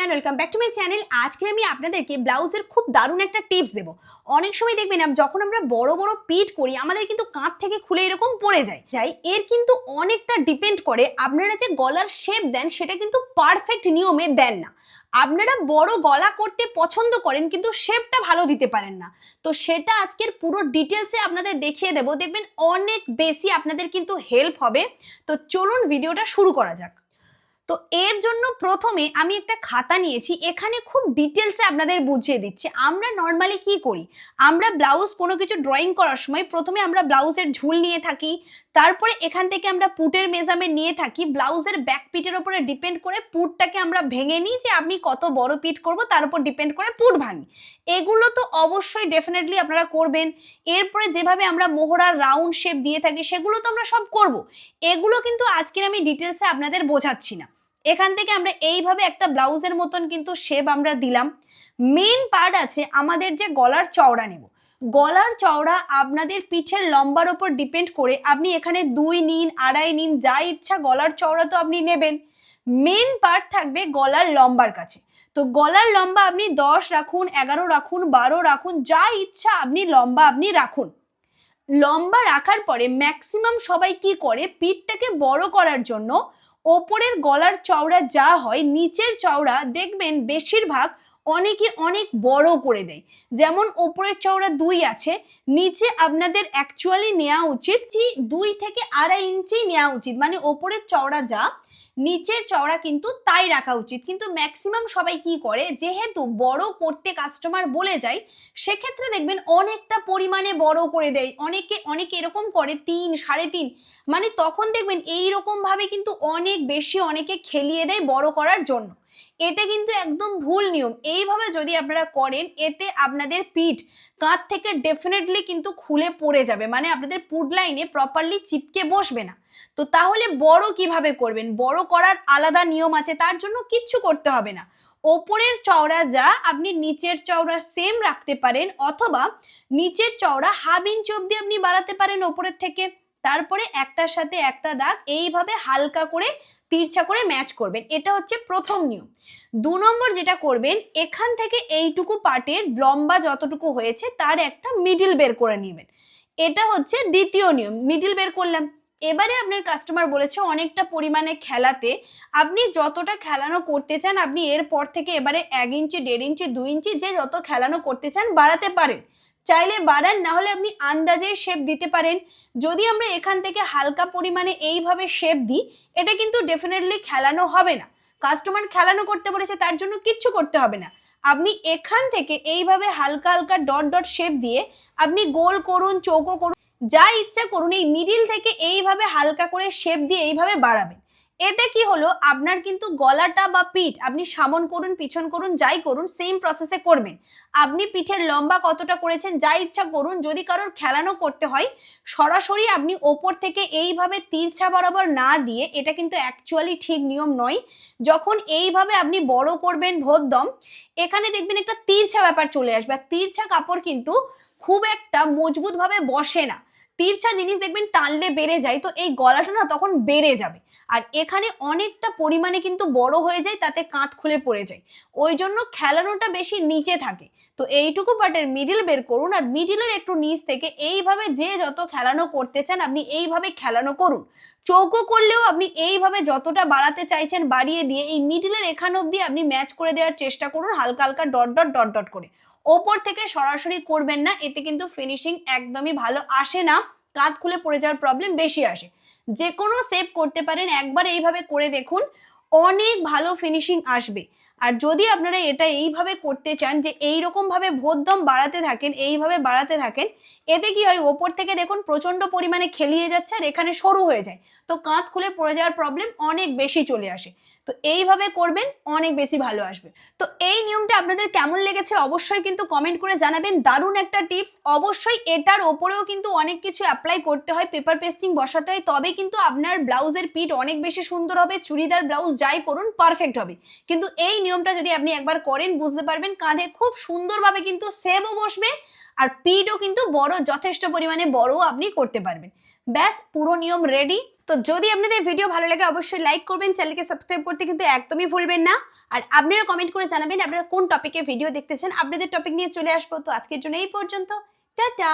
Everyone welcome back to my channel আজকে আমি আপনাদেরকে ব্লাউজের খুব দারুণ একটা টিপস দেবো। অনেক সময় দেখবেন যখন আমরা বড় বড় পিট করি, আমাদের কিন্তু কাঁধ থেকে খুলে এরকম পড়ে যায়। যাই, এর কিন্তু অনেকটা ডিপেন্ড করে আপনারা যে গলার শেপ দেন, সেটা কিন্তু পারফেক্ট নিয়মে দেন না। আপনারা বড় গলা করতে পছন্দ করেন, কিন্তু শেপটা ভালো দিতে পারেন না। তো সেটা আজকের পুরো ডিটেলসে আপনাদের দেখিয়ে দেবো। দেখবেন অনেক বেশি আপনাদের কিন্তু হেল্প হবে। তো চলুন ভিডিওটা শুরু করা যাক। তো এর জন্য প্রথমে আমি একটা খাতা নিয়েছি, এখানে খুব ডিটেলসে আপনাদের বুঝিয়ে দিচ্ছি, আমরা নর্মালি কি করি? আমরা ব্লাউজ কোনো কিছু ড্রয়িং করার সময় প্রথমে আমরা ব্লাউজের ঝুল নিয়ে থাকি, তারপরে এখান থেকে আমরা পুটের মেজারমেন্ট নিয়ে থাকি ব্লাউজের ব্যাক পিটের ওপরে ডিপেন্ড করে পুটটাকে আমরা ভেঙে নিই যে আমি কত বড় পিট করব, তার উপর ডিপেন্ড করে পুট ভাঙি। এগুলো তো অবশ্যই ডেফিনেটলি আপনারা করবেন। এরপরে যেভাবে আমরা মোহরার রাউন্ড শেপ দিয়ে থাকি, সেগুলো তো আমরা সব করব। এগুলো কিন্তু আজকের আমি ডিটেলসে আপনাদের বোঝাচ্ছি না। এখান থেকে আমরা এইভাবে একটা ব্লাউজের মতন কিন্তু শেপ আমরা দিলাম। মেন পার্ট আছে আমাদের যে গলার চওড়া নেব। গলার চওড়া আপনাদের পিঠের লম্বার ওপর ডিপেন্ড করে আপনি এখানে দুই নিন, আড়াই নিন, যা ইচ্ছা গলার চওড়া তো আপনি নেবেন। মেন পার্ট থাকবে গলার লম্বার কাছে। তো গলার লম্বা আপনি দশ রাখুন, এগারো রাখুন, বারো রাখুন, যা ইচ্ছা আপনি লম্বা আপনি রাখুন। লম্বা রাখার পরে ম্যাক্সিমাম সবাই কি করে? পিঠটাকে বড় করার জন্য ওপরের গলার চওড়া যা হয়, নিচের চওড়া দেখবেন বেশিরভাগ অনেকে অনেক বড় করে দেয়। যেমন ওপরের চওড়া দুই আছে, নিচে আপনাদের অ্যাকচুয়ালি নেওয়া উচিত দুই থেকে আড়াই ইঞ্চি নেওয়া উচিত। মানে ওপরের চওড়া যা নিচের চওড়া কিন্তু তাই রাখা উচিত। কিন্তু ম্যাক্সিমাম সবাই কি করে? যেহেতু বড় করতে কাস্টমার বলে যায়, সেক্ষেত্রে দেখবেন অনেকটা পরিমাণে বড় করে দেয়। অনেকে অনেকে এরকম করে তিন, সাড়ে তিন। মানে তখন দেখবেন এই রকম ভাবে কিন্তু অনেক বেশি অনেকে খেলিয়ে দেয় বড় করার জন্য। এটা কিন্তু একদম ভুল নিয়ম। এইভাবে যদি আপনারা করেন, এতে আপনাদের পিঠ, কাঁধ থেকে ডেফিনেটলি কিন্তু খুলে পড়ে যাবে। মানে আপনাদের পুড লাইনে প্রপারলি চিপকে বসবে না। তো তাহলে বড় কীভাবে করবেন? বড় করার আলাদা নিয়ম আছে, তার জন্য কিচ্ছু করতে হবে না। ওপরের চওড়া যা আপনি নিচের চওড়া সেম রাখতে পারেন, অথবা নিচের চওড়া হাফ ইঞ্চ অব্দি আপনি বাড়াতে পারেন ওপরের থেকে। তারপরে একটার সাথে একটা দাগ, এইভাবে হালকা করে তিরছা করে ম্যাচ করবেন। এটা হচ্ছে প্রথম নিয়ম। দু নম্বর যেটা করবেন, এখান থেকে এইটুকু পার্টের লম্বা যতটুকু হয়েছে, তার একটা মিডিল বের করে নেবেন। এটা হচ্ছে দ্বিতীয় নিয়ম। মিডিল বের করলাম। এবারে আপনার কাস্টমার বলেছে, অনেকটা পরিমাণে খেলাতে আপনি যতটা খেলানো করতে চান, আপনি এরপর থেকে এবারে এক ইঞ্চি, দেড় ইঞ্চি, দুই ইঞ্চি যে যত খেলানো করতে চান, বাড়াতে পারেন। চাইলে বাড়ান না হলে আপনি আন্দাজে শেপ দিতে পারেন। যদি আমরা এখান থেকে হালকা পরিমাণে এইভাবে শেপ দিই, এটা কিন্তু ডেফিনেটলি খেলানো হবে না। কাস্টমার খেলানো করতে বলেছে, তার জন্য কিচ্ছু করতে হবে না। আপনি এখান থেকে এইভাবে হালকা হালকা ডট ডট শেপ দিয়ে আপনি গোল করুন, চৌকো করুন, যা ইচ্ছা করুন, এই মিডিল থেকে এইভাবে হালকা করে শেপ দিয়ে এইভাবে বাড়াবেন। এতে কি হলো? আপনার কিন্তু গলাটা বা পিঠ আপনি সামন করুন, পিছন করুন, যাই করুন সেম প্রসেসে করবেন। আপনি পিঠের লম্বা কতটা করেছেন, যা ইচ্ছা করুন, যদি কারোর খেলানো করতে হয়, সরাসরি আপনি ওপর থেকে এইভাবে তিরছা বরাবর না দিয়ে, এটা কিন্তু অ্যাকচুয়ালি ঠিক নিয়ম নয়। যখন এইভাবে আপনি বড় করবেন ভোদ্দম, এখানে দেখবেন একটা তিরছা ব্যাপার চলে আসবে। আর তিরছা কাপড় কিন্তু খুব একটা মজবুতভাবে বসে না। তিরছা জিনিস দেখবেন টানলে বেড়ে যায়, তো এই গলাটা না তখন বেড়ে যাবে। আর এখানে অনেকটা পরিমাণে কিন্তু বড় হয়ে যায়, তাতে কাঁধ খুলে পড়ে যায়। ওই জন্য খেলানোটা বেশি নিচে থাকে। তো এইটুকু পার্টের মিডিল বের করুন আর মিডিলের একটু নিচ থেকে এইভাবে যে যত খেলানো করতে চান আপনি এইভাবে খেলানো করুন। চৌকো করলেও আপনি এইভাবে যতটা বাড়াতে চাইছেন বাড়িয়ে দিয়ে এই মিডিলের এখান অবধি আপনি ম্যাচ করে দেওয়ার চেষ্টা করুন হালকা হালকা ডট ডট ডট ডট করে। ওপর থেকে সরাসরি করবেন না, এতে কিন্তু ফিনিশিং একদমই ভালো আসে না, কাঁধ খুলে পড়ে যাওয়ার প্রবলেম বেশি আসে। যে কোনো সেভ করতে পারেন, একবার এইভাবে করে দেখুন, অনেক ভালো ফিনিশিং আসবে। আর যদি আপনারা এটা এইভাবে করতে চান যে এই ভাবে ভোদ্যম বাড়াতে থাকেন, এইভাবে বাড়াতে থাকেন, এতে কি হয় ওপর থেকে দেখুন প্রচণ্ড পরিমাণে খেলিয়ে যাচ্ছে আর এখানে সরু হয়ে যায়। তো কাঁধ খুলে পড়ে যাওয়ার প্রবলেম অনেক বেশি চলে আসে। তো এইভাবে করবেন, অনেক বেশি ভালো আসবে। তো এই নিয়মটা আপনাদের কেমন লেগেছে অবশ্যই কিন্তু কমেন্ট করে জানাবেন। দারুণ একটা টিপস অবশ্যই এটার ওপরেও কিন্তু অনেক কিছু অ্যাপ্লাই করতে হয়। পেপার পেস্টিং বসাতে হয়। তবে কিন্তু আপনার ব্লাউজের পিঠ অনেক বেশি সুন্দর হবে। চুড়িদার ব্লাউজ যাই করুন পারফেক্ট হবে। কিন্তু এই নিয়মটা যদি আপনি একবার করেন, বুঝতে পারবেন কাঁধে খুব সুন্দরভাবে কিন্তু সেমও বসবে। আর পিঠও কিন্তু বড়, যথেষ্ট পরিমাণে বড়ও আপনি করতে পারবেন। ব্যাস, পুরো নিয়ম রেডি তো যদি আপনাদের ভিডিও ভালো লাগে, অবশ্যই লাইক করবেন চ্যানেলকে সাবস্ক্রাইব করতে কিন্তু একদমই ভুলবেন না। আর আপনারা কমেন্ট করে জানাবেন, আপনারা কোন টপিকে ভিডিও দেখতে চান আপনাদের টপিক নিয়ে চলে আসব। তো আজকের জন্য এই পর্যন্ত। টাটা!